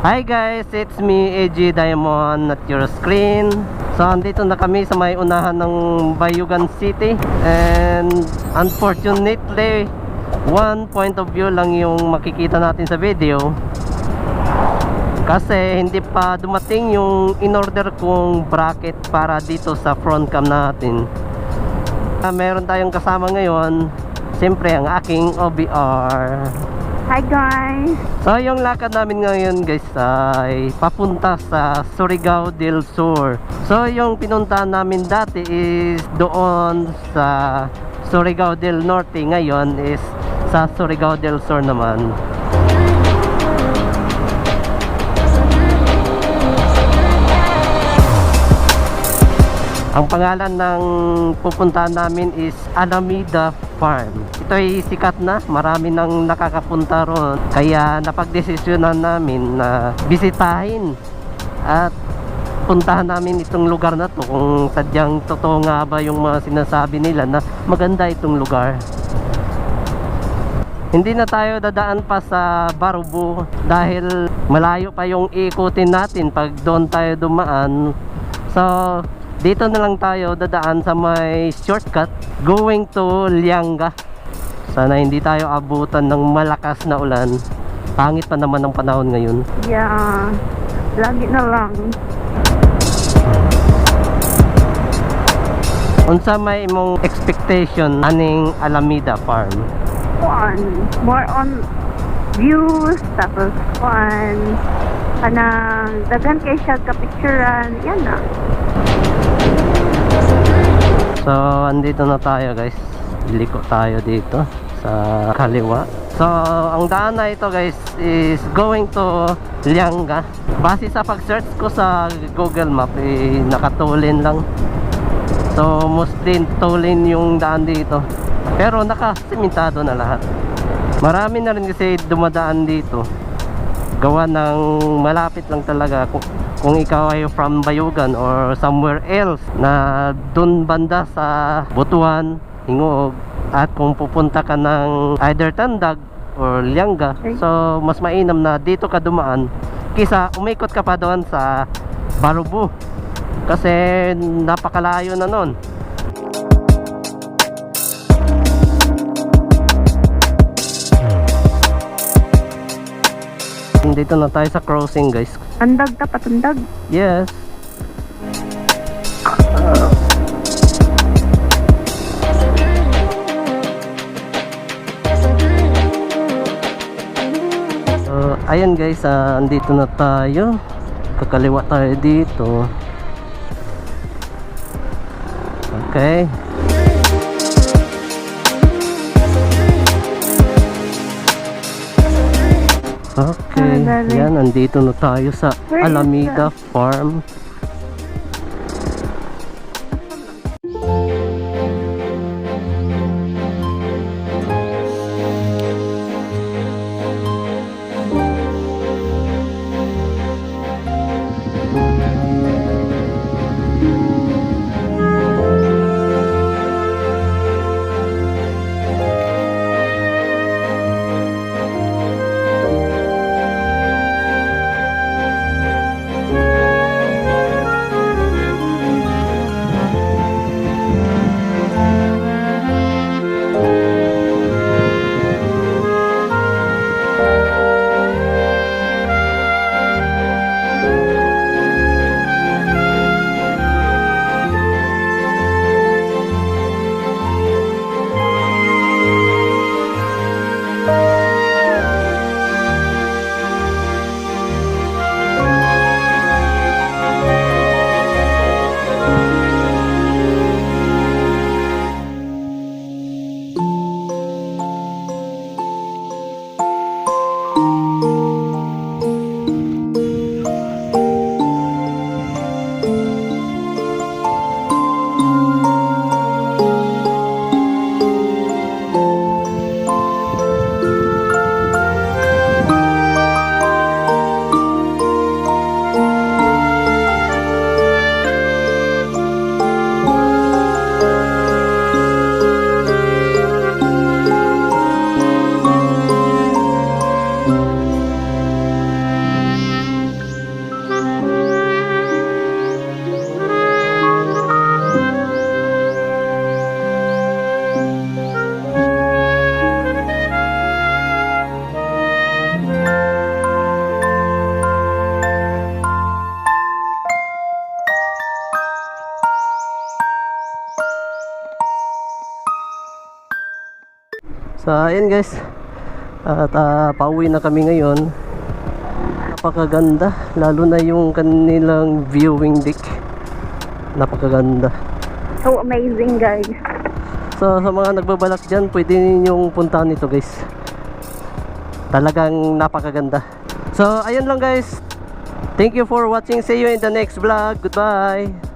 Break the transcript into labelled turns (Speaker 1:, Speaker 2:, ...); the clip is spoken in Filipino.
Speaker 1: Hi guys, it's me AG Diamond at your screen. So andito na kami sa may unahan ng Bayugan City and unfortunately one point of view lang yung makikita natin sa video kasi hindi pa dumating yung in-order kong bracket para dito sa front cam natin. Ah, meron tayong kasama ngayon, siyempre ang aking OBR.
Speaker 2: Hi guys!
Speaker 1: So yung lakad namin ngayon guys ay papunta sa Surigao del Sur. So yung pinuntahan namin dati is doon sa Surigao del Norte. Ngayon is sa Surigao del Sur naman. Ang pangalan ng pupuntahan namin is Alameda Farm. Ito ay sikat na, marami nang nakakapunta ron. Kaya napagdesisyonan namin na bisitahin at puntahan namin itong lugar na to kung sadyang totoo nga ba yung mga sinasabi nila na maganda itong lugar. Hindi na tayo dadaan pa sa Barubu dahil malayo pa yung ikutin natin pag doon tayo dumaan. So, dito na lang tayo dadaan sa may shortcut going to Lianga. Sana hindi tayo abutan ng malakas na ulan. Pangit pa naman ang panahon ngayon.
Speaker 2: Yeah, lagi na lang.
Speaker 1: Unsa may imong expectation aning Alameda Farm?
Speaker 2: Fun. More on views, tapos fun. Kanang dagan kay siya kapicturan. Yan na.
Speaker 1: So, andito na tayo guys. Liko tayo dito sa kaliwa. So, ang daan na ito guys is going to Lianga. Base sa pag-search ko sa Google Map, eh, nakatulin lang. So, mostly tulin yung daan dito. Pero nakasementado na lahat. Marami na rin kasi dumadaan dito. Gawa ng malapit lang talaga. Kung, kung ikaw ay from Bayugan or somewhere else na dun banda sa Butuan, Hingoog at kung pupunta ka ng either Tandag or Lianga so mas mainam na dito ka dumaan kisa umikot ka pa doon sa Barubu. Kasi napakalayo na nun dito na tayo sa crossing guys
Speaker 2: Andag ta patundag.
Speaker 1: Yes. So, ayan guys, ah, andito na tayo. Kakaliwa tayo dito. Okay. Okay,
Speaker 2: Ah,
Speaker 1: yan, andito na tayo sa Alameda Farm. So ayun guys. At ah, pauwi na kami ngayon. Napakaganda, lalo na yung kanilang viewing deck. Napakaganda.
Speaker 2: So amazing, guys.
Speaker 1: So sa mga nagbabalak dyan, pwede ninyong puntahan ito guys. Talagang napakaganda. So ayun lang guys. Thank you for watching. See you in the next vlog. Goodbye.